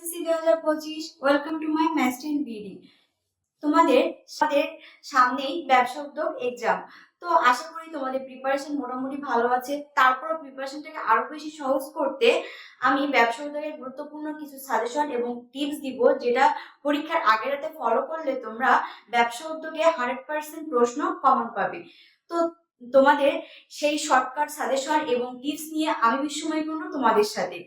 SSC দু হাজার পঁচিশ welcome to my master BD তোমাদের সামনেই ব্যবসা উদ্যোগ এক্সাম তো আশা করি তোমাদের প্রিপারেশন মোটামুটি ভালো আছে। তারপর প্রিপারেশনটাকে আরও বেশি সহজ করতে আমি ব্যবসা উদ্যোগের গুরুত্বপূর্ণ কিছু সাজেশন এবং টিপস দিব, যেটা পরীক্ষার আগে রাতে ফলো করলে তোমরা ব্যবসা উদ্যোগে হান্ড্রেড পার্সেন্ট প্রশ্ন কমন পাবে। তো তোমাদের সেই শর্টকাট সাজেশন এবং টিপস নিয়ে আমি বিশ্বময় করব তোমাদের সাথে।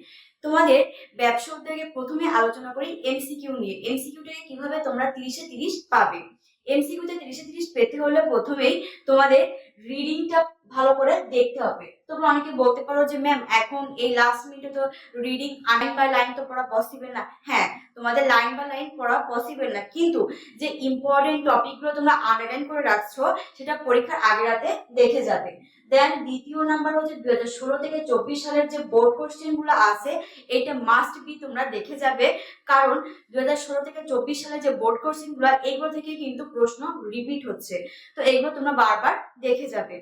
তোমাদের ব্যবসা উদ্যোগে প্রথমে আলোচনা করি এমসিকিউ নিয়ে। এমসিকিউটাকে কীভাবে তোমরা তিরিশে তিরিশ পাবে? এমসিকিউতে তিরিশে তিরিশ পেতে হলে প্রথমেই তোমাদের রিডিংটা ভালো করে দেখতে হবে। তোমরা অনেকে বলতে পারো যে, ম্যাম, এখন এই লাস্ট মিনিটে তো রিডিং লাইন বাই লাইন তো পড়া পসিবল না। হ্যাঁ তোমাদের লাইন বাই লাইন পড়া পসিবল না। কিন্তু যে ইম্পর্টেন্ট টপিকগুলো তোমরা আন্ডারলাইন করে রাখছো, সেটা পরীক্ষার আগে রাতে দেখে যাবে। দেন দ্বিতীয় নাম্বার হচ্ছে দু হাজার ষোলো থেকে চব্বিশ সালের যে বোর্ড কোশ্চেনগুলো আছে, এটা মাস্ট বি তোমরা দেখে যাবে। কারণ দু হাজার ষোলো থেকে চব্বিশ সালে যে বোর্ড কোশ্চেনগুলো এইগুলো থেকে কিন্তু প্রশ্ন রিপিট হচ্ছে। তো এইগুলো তোমরা বারবার দেখে যাবে।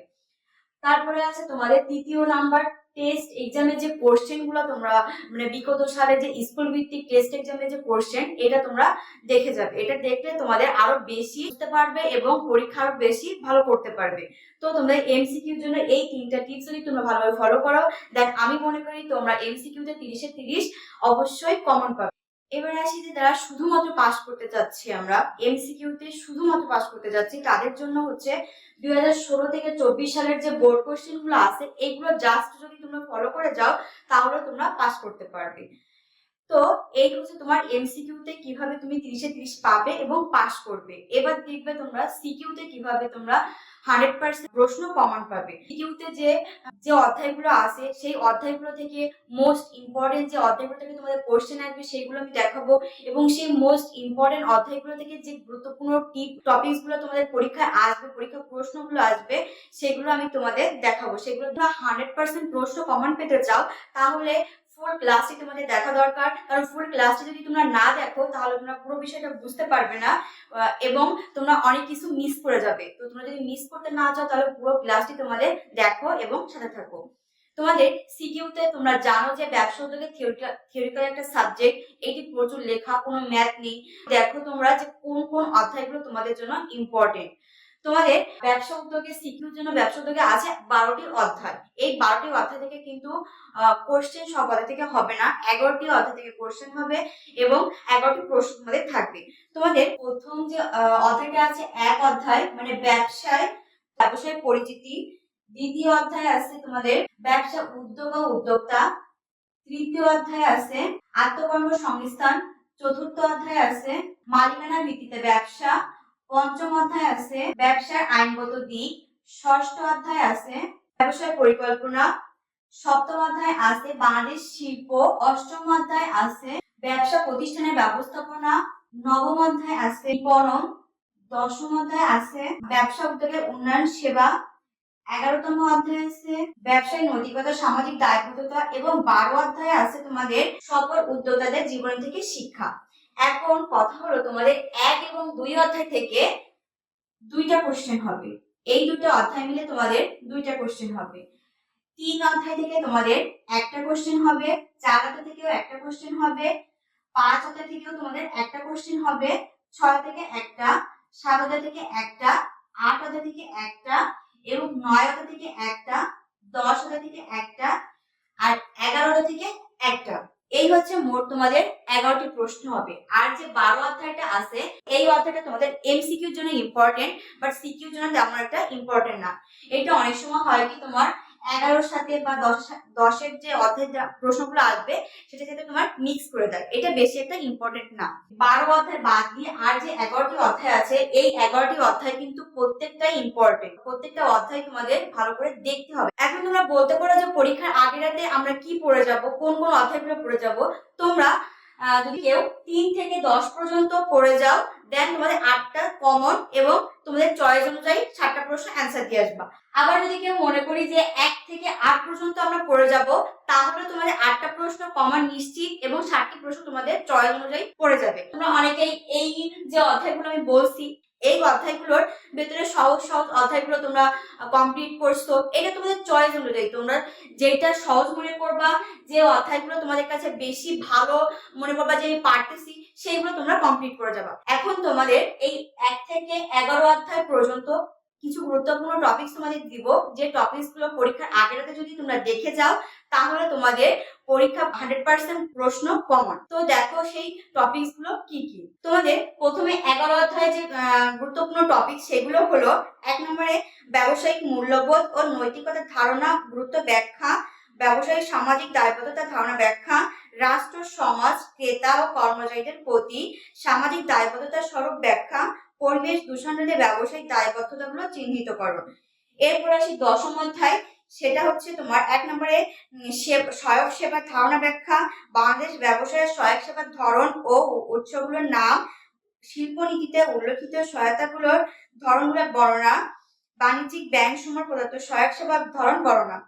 তারপরে আছে তোমাদের তৃতীয় নাম্বার টেস্ট এক্সামের যে কোশ্চেনগুলো তোমরা মানে বিগত সালে যে স্কুল ভিত্তিক টেস্ট এক্সামের যে কোশ্চেন এটা তোমরা দেখে যাবে। এটা দেখলে তোমাদের আরও বেশি বুঝতে পারবে এবং পরীক্ষা আরও বেশি ভালো করতে পারবে। তো তোমরা এমসিকিউর জন্য এই তিনটা টিপস যদি তোমরা ভালোভাবে ফলো করো, দেখ আমি মনে করি তোমরা এমসিকিউতে তিরিশে তিরিশ অবশ্যই কমন পাবে। এবার আসি যে যারা শুধুমাত্র পাস করতে চাচ্ছি আমরা এমসিকিউতে শুধুমাত্র পাস করতে যাচ্ছি তাদের জন্য হচ্ছে দুই হাজার ষোলো থেকে চব্বিশ সালের যে বোর্ড কোশ্চেনগুলো আছে, এগুলো জাস্ট যদি তোমরা ফলো করে যাও, তাহলে তোমরা পাস করতে পারবে। তো এই হচ্ছে তোমার এমসিকিউতে কীভাবে তুমি তিরিশে তিরিশ পাবে এবং পাস করবে। এবার দেখবে তোমরা সিকিউতে কীভাবে তোমরা হান্ড্রেড পার্সেন্ট প্রশ্ন কমন পাবে। সিকিউতে যে যে অধ্যায়গুলো আছে, সেই অধ্যায়গুলো থেকে মোস্ট ইম্পর্টেন্ট যে অধ্যায়গুলো থেকে তোমাদের কোশ্চেন আসবে সেইগুলো আমি দেখাবো এবং সেই মোস্ট ইম্পর্টেন্ট অধ্যায়গুলো থেকে যে গুরুত্বপূর্ণ টিপ টপিকসগুলো তোমাদের পরীক্ষায় আসবে পরীক্ষার প্রশ্নগুলো আসবে, সেগুলো আমি তোমাদের দেখাবো। সেগুলো তোমরা হান্ড্রেড পার্সেন্ট প্রশ্ন কমন পেতে চাও, তাহলে ফুল ক্লাসটি তোমাদের দেখা দরকার। কারণ ফুল ক্লাসটি যদি তোমরা না দেখো, তাহলে তোমরা পুরো বিষয়টা বুঝতে পারবে না এবং তোমরা অনেক কিছু মিস করে যাবে। তো তোমরা যদি মিস করতে না চাও, তাহলে পুরো ক্লাসটি তোমাদের দেখো এবং সাথে থাকো। তোমাদের সিকিউতে তোমরা জানো যে ব্যবসা উদ্যোগে থিওরিক্যাল একটা সাবজেক্ট এটি প্রচুর লেখা, কোনো ম্যাথ নেই। দেখো তোমরা যে কোন কোন অধ্যায়গুলো তোমাদের জন্য ইম্পর্টেন্ট তোমাদের ব্যবসা উদ্যোগে, সিকিউর জন্য ব্যবসা উদ্যোগে আছে বারোটি অধ্যায়। এই বারোটি অধ্যায় থেকে কিন্তু কোশ্চেন সব অধ্যায় থেকে হবে না। এগারোটি অধ্যায় থেকে কোশ্চেন হবে এবং এগারোটি প্রশ্ন তোমাদের থাকবে। তোমাদের প্রথম যে অধ্যায়টা আছে এক অধ্যায় মানে ব্যবসায় ব্যবসায় পরিচিতি। দ্বিতীয় অধ্যায় আছে তোমাদের ব্যবসা উদ্যোগ ও উদ্যোক্তা। তৃতীয় অধ্যায় আছে আত্মকর্ম সংস্থান। চতুর্থ অধ্যায় আছে মালিকানা ভিত্তিতে ব্যবসা। পঞ্চম অধ্যায় আছে ব্যবসার আইনগত দিক। ষষ্ঠ অধ্যায় আছে ব্যবসায় পরিকল্পনা। সপ্তম অধ্যায় আছে বাংলাদেশ শিল্প। অষ্টম অধ্যায় আছে ব্যবসা প্রতিষ্ঠানের ব্যবস্থাপনা। নবম অধ্যায় আছে বিপণন। দশম অধ্যায় আছে ব্যবসা উদ্যোগের উন্নয়ন সেবা। এগারোতম অধ্যায় আছে ব্যবসায় নৈতিকতা, সামাজিক দায়বদ্ধতা এবং বারো অধ্যায় আছে তোমাদের সকল উদ্যোক্তাদের জীবন থেকে শিক্ষা। এখন কথা হলো তোমাদের এক এবং দুই অধ্যায় থেকে দুইটা কোশ্চেন হবে। এই দুটো অধ্যায় মিলে তোমাদের দুইটা কোশ্চেন হবে। তিন অধ্যায় থেকে তোমাদের একটা কোশ্চেন হবে, চার অধ্যায় থেকেও একটা কোশ্চেন হবে, পাঁচ অধ্যায় থেকেও তোমাদের একটা কোশ্চেন হবে, ছয় থেকে একটা, সাত অধ্যায় থেকে একটা, আট অধ্যায় থেকে একটা এবং নয় অধ্যায় থেকে একটা, দশ অধ্যায় থেকে একটা আর এগারো অধ্যায় থেকে একটা। এই হচ্ছে মোট তোমাদের এগারোটি প্রশ্ন হবে। আর যে বারো অধ্যায়টা আছে, এই অধ্যায়টা তোমাদের এমসিকিউর জন্য ইম্পর্টেন্ট বাট সিকিউর জন্য তেমন একটা ইম্পর্টেন্ট না। এটা অনেক সময় হয় কি তোমার এগারোর সাথে বা দশ, দশের যে অধ্যায় প্রশ্নগুলো আসবে সেটার সাথে তোমার মিক্স করে দেয়। এটা বেশি একটা ইম্পর্টেন্ট না। বারো অধ্যায় বাদ দিয়ে আর যে এগারোটি অধ্যায় আছে, এই এগারোটি অধ্যায় কিন্তু প্রত্যেকটাই ইম্পর্টেন্ট প্রত্যেকটা অধ্যায় তোমাদের ভালো করে দেখতে হবে। এখন তোমরা বলতে পারো যে পরীক্ষার আগে রাতে আমরা কি পড়ে যাব, কোন কোন অধ্যায়গুলো পড়ে যাব, তোমরা যদি কেউ তিন থেকে দশ পর্যন্ত পড়ে যাও দেন তোমাদের আটটা কমন এবং তোমাদের চয়েস অনুযায়ী সাতটা প্রশ্ন অ্যান্সার দিয়ে আসবা। আবার যদি কেউ মনে করি যে এক থেকে আট পর্যন্ত আমরা পড়ে যাব, তাহলে তোমাদের আটটা প্রশ্ন কমন নিশ্চিত এবং সাতটি প্রশ্ন তোমাদের চয়েস অনুযায়ী পড়ে যাবে। তোমরা অনেকেই এই যে অধ্যায়গুলো আমি বলছি, এই অধ্যায়গুলোর ভেতরে সহজ সহজ অধ্যায়গুলো তোমরা কমপ্লিট করছ। এটা তোমাদের চয়েস অনুযায়ী তোমরা যেটা সহজ মনে করবা, যে অধ্যায়গুলো তোমাদের কাছে বেশি ভালো মনে করবা, যে পারতেছি, সেইগুলো তোমরা কমপ্লিট করে যাবা। এখন তোমাদের এই এক থেকে এগারো অধ্যায় পর্যন্ত কিছু গুরুত্বপূর্ণ টপিকস তোমাদের দিব। যে টপিকসগুলো পরীক্ষার আগের রাতে যদি তোমরা দেখে যাও, তাহলে তোমাদের পরীক্ষা হান্ড্রেড পার্সেন্ট প্রশ্ন কমন তো দেখো সেই টপিকসগুলো কি কি। তোমাদের প্রথমে এগারো অধ্যায়ে যে গুরুত্বপূর্ণ টপিক সেগুলো হলো, এক নম্বরে ব্যবসায়িক মূল্যবোধ ও নৈতিকতার ধারণা, গুরুত্ব ব্যাখ্যা, ব্যবসায়িক সামাজিক দায়বদ্ধতার ধারণা ব্যাখ্যা, রাষ্ট্র, সমাজ, ক্রেতা ও কর্মচারীদের প্রতি সামাজিক দায়বদ্ধতার স্বরূপ ব্যাখ্যা পরিবেশ দূষণ রোধে ব্যবসায়িক দায়বদ্ধতাগুলো চিহ্নিতকরণ। এরপর আসি দশম অধ্যায়। সেটা হচ্ছে তোমার এক নম্বরে সহায়ক সেবার ধারণা ব্যাখ্যা। বাংলাদেশ ব্যবসায়ের সহায়ক সেবার ধরন ও উৎসগুলোর নাম। শিল্পনীতিতে উল্লেখিত সহায়তাগুলোর ধরনগুলোর বর্ণনা। বাণিজ্যিক ব্যাংক সমূহ প্রদত্ত সহায়ক সেবার ধরন বর্ণনা।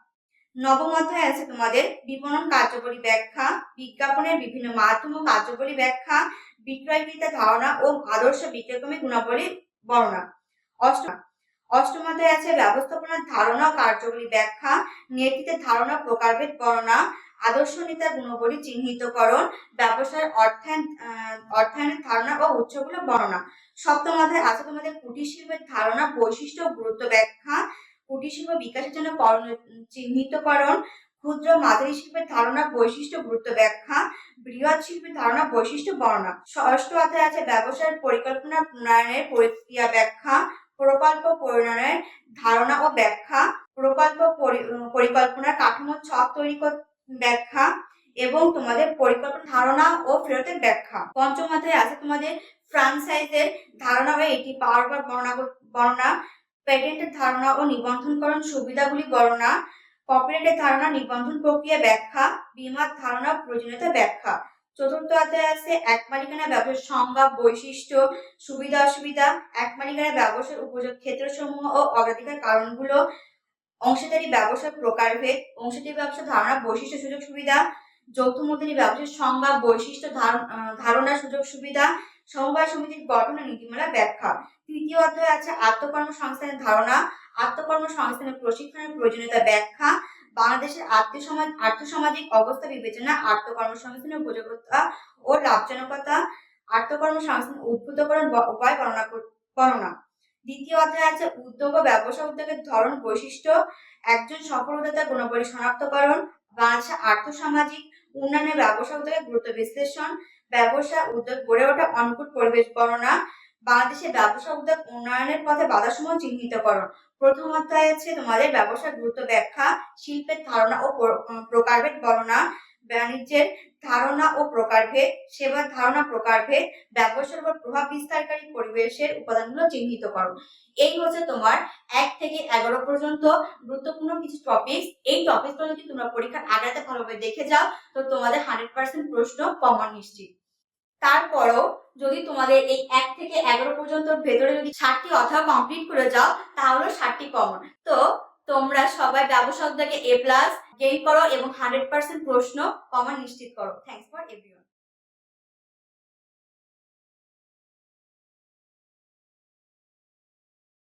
নবম অধ্যায় আছে তোমাদের বিপণন কার্যকরী ব্যাখ্যা, বিজ্ঞাপনের বিভিন্ন মাধ্যম ও কার্যকরী ব্যাখ্যা বিক্রয়কৃতা ধারণা ও আদর্শ বিক্রয়কর্মী গুণাবলী বর্ণনা। অষ্টম অষ্টম অধ্যায় আছে ব্যবস্থাপনার ধারণা কার্যকরী ব্যাখ্যা, নেতৃত্বের ধারণা প্রকারভেদ বর্ণনা, আদর্শ নেতার গুণাবলী চিহ্নিতকরণ, ব্যবসার অর্থায়ন অর্থায়নের ধারণা ও উৎসগুলো বর্ণনা। সপ্তম অধ্যায় আছে তোমাদের কুটির শিল্পের ধারণা, বৈশিষ্ট্য গুরুত্ব ব্যাখ্যা কুটির শিল্প বিকাশের জন্য করণ- চিহ্নিতকরণ, ক্ষুদ্র মাঝারি শিল্পের ধারণা, বৈশিষ্ট্য, গুরুত্ব ব্যাখ্যা, বৃহৎ শিল্পের ধারণা, বৈশিষ্ট্য, বর্ণনা। ষষ্ঠ অধ্যায় আছে ব্যবসায়ের পরিকল্পনা প্রণয়নের প্রক্রিয়া ব্যাখ্যা, প্রকল্প প্রণয়নের ধারণা ও ব্যাখ্যা, প্রকল্প পরি- পরিকল্পনার কাঠামো ছক তৈরি ব্যাখ্যা এবং তোমাদের পরিকল্পনা ধারণা ও ফেরতের ব্যাখ্যা। পঞ্চম অধ্যায়ে আছে তোমাদের ফ্রান্সাইজের ধারণা ও এটি পাওয়ার বা বর্ণনা বর্ণনা। পেটেন্টের ধারণা ও নিবন্ধনকরণ সুবিধাগুলি বর্ণনা কপিরাইটের ধারণা নিবন্ধন প্রক্রিয়া ব্যাখ্যা, বিমার ধারণা প্রয়োজনীয়তা ব্যাখ্যা। চতুর্থ অধ্যায় আছে এক মালিকানা ব্যবসার সংজ্ঞা, বৈশিষ্ট্য, সুবিধা, অসুবিধা। এক মালিকানা ব্যবসার উপযোগ ক্ষেত্রসমূহ ও অগ্রাধিকার কারণগুলো, অংশীদারি ব্যবসার প্রকারভেদ, অংশীদারি ব্যবসা ধারণা, বৈশিষ্ট্য, সুযোগ, সুবিধা। যৌথ মূলধনী ব্যবসার সংজ্ঞা, বৈশিষ্ট্য ধারণা, সুযোগ, সুবিধা। সমবায় সমিতির গঠন নীতিমালা ব্যাখ্যা। তৃতীয় অধ্যায় আছে আত্মকর্ম সংস্থানের ধারণা আত্মকর্ম সংস্থানের প্রশিক্ষণের প্রয়োজনীয়তা ব্যাখ্যা, বাংলাদেশের আর্থসমাজ আর্থসামাজিক অবস্থা বিবেচনা আত্মকর্মসংস্থানের উপযোগিতা ও লাভজনকতা, আত্মকর্মসংস্থান উদ্ভূতকরণ ব- উপায় গণনা গণনা দ্বিতীয় অধ্যায় আছে উদ্যোগ ও ব্যবসা উদ্যোগের ধরন বৈশিষ্ট্য, একজন সফল উদ্যোক্তার গুণাবলী শনাক্তকরণ, বাংলাদেশের আর্থসামাজিক উন্নয়নের ব্যবসা উদ্যোগের গুরুত্ব বিশ্লেষণ ব্যবসা উদ্যোগ গড়ে ওঠা অনুকূল পরিবেশ বর্ণনা বাংলাদেশের ব্যবসা উদ্যোগ উন্নয়নের পথে বাধাসমূহ চিহ্নিতকরণ প্রথম অধ্যায় আছে তোমাদের ব্যবসার গুরুত্ব ব্যাখ্যা, শিল্পের ধারণা ও প্রকারভেদ বর্ণনা বাণিজ্যের ধারণা ও প্রকারভেদ, সেবার ধারণা, প্রকারভেদ, ব্যবসার উপর প্রভাব বিস্তারকারী পরিবেশের উপাদানগুলো চিহ্নিত করো। এই হচ্ছে তোমার এক থেকে এগারো পর্যন্ত গুরুত্বপূর্ণ কিছু টপিক এই টপিকগুলো যদি তোমরা পরীক্ষার আগাতে ভালোভাবে দেখে যাও, তো তোমাদের হান্ড্রেড পার্সেন্ট প্রশ্ন কমন নিশ্চিত। তারপরও যদি তোমাদের এই এক থেকে এগারো পর্যন্ত ভেতরে যদি ষাটটি অথবা কমপ্লিট করে যাও তাহলে ষাটটি কমন তো তোমরা সবাই ব্যবসা এ প্লাস গেইন করো এবং হান্ড্রেড পার্সেন্ট প্রশ্ন কমন নিশ্চিত করো। Thanks for everyone